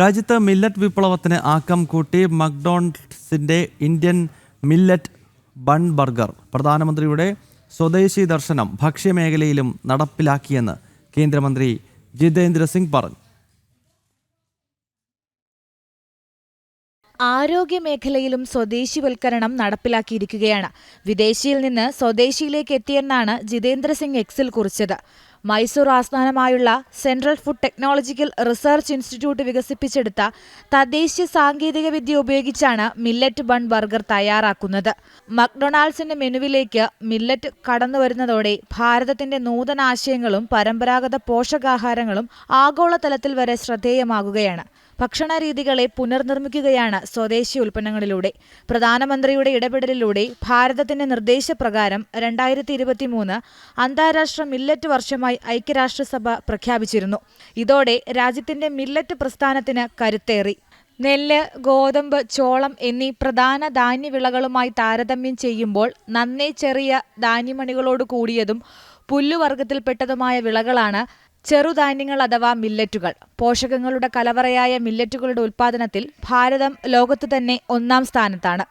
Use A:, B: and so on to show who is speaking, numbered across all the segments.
A: രാജ്യത്ത് മില്ലറ്റ് വിപ്ലവത്തിന് ആക്കം കൂട്ടി മക്ഡോൺസിന്റെ ഇന്ത്യൻ മില്ലറ്റ് ബൺ ബർഗർ പ്രധാനമന്ത്രിയുടെ സ്വദേശി ദർശനം ഭക്ഷ്യമേഖലയിലും നടപ്പിലാക്കിയെന്ന് കേന്ദ്രമന്ത്രി ജിതേന്ദ്ര സിംഗ് പറഞ്ഞു.
B: ആരോഗ്യമേഖലയിലും സ്വദേശിവൽക്കരണം നടപ്പിലാക്കിയിരിക്കുകയാണ്. വിദേശിയിൽ നിന്ന് സ്വദേശിയിലേക്ക് എത്തിയെന്നാണ് ജിതേന്ദ്ര സിംഗ് എക്സിൽ കുറിച്ചത്. മൈസൂർ ആസ്ഥാനമായുള്ള central food technological research institute വികസിപ്പിച്ചെടുത്ത തദ്ദേശീയ സാങ്കേതിക വിദ്യ ഉപയോഗിച്ചാണ് മില്ലറ്റ് ബൺ ബർഗർ തയ്യാറാക്കുന്നത്. മക്ഡൊണാൾഡ്സിന്റെ മെനുവിലേക്ക് മില്ലറ്റ് കടന്നുവരുന്നതോടെ ഭാരതത്തിന്റെ നൂതനാശയങ്ങളും പരമ്പരാഗത പോഷകാഹാരങ്ങളും ആഗോളതലത്തിൽ വരെ ശ്രദ്ധേയമാകുകയാണ്. ഭക്ഷണരീതികളെ പുനർനിർമ്മിക്കുകയാണ് സ്വദേശി ഉൽപ്പന്നങ്ങളിലൂടെ. പ്രധാനമന്ത്രിയുടെ ഇടപെടലിലൂടെ ഭാരതത്തിന്റെ നിർദ്ദേശപ്രകാരം രണ്ടായിരത്തി ഇരുപത്തിമൂന്ന് അന്താരാഷ്ട്ര മില്ലറ്റ് വർഷമായി ഐക്യരാഷ്ട്രസഭ പ്രഖ്യാപിച്ചിരുന്നു. ഇതോടെ രാജ്യത്തിന്റെ മില്ലറ്റ് പ്രസ്ഥാനത്തിന് കരുത്തേറി. നെല്ല് ഗോതമ്പ് ചോളം എന്നീ പ്രധാന ധാന്യവിളകളുമായി താരതമ്യം ചെയ്യുമ്പോൾ നന്നേ ചെറിയ ധാന്യമണികളോട് കൂടിയതും പുല്ലുവർഗത്തിൽപ്പെട്ടതുമായ വിളകളാണ് ചെറുധാന്യങ്ങൾ അഥവാ മില്ലറ്റുകൾ പോഷകങ്ങളുടെ കലവറയായ മില്ലറ്റുകളുടെ ഉൽപ്പാദനത്തിൽ ഭാരതം ലോകത്ത് തന്നെ ഒന്നാം സ്ഥാനത്താണ്.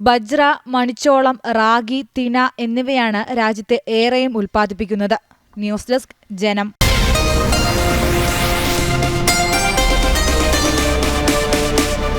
B: ബജ്ര മണിച്ചോളം റാഗി തിന എന്നിവയാണ് രാജ്യത്ത് ഏറെയും ഉൽപ്പാദിപ്പിക്കുന്നത് ന്യൂസ് ഡെസ്ക് ജനം.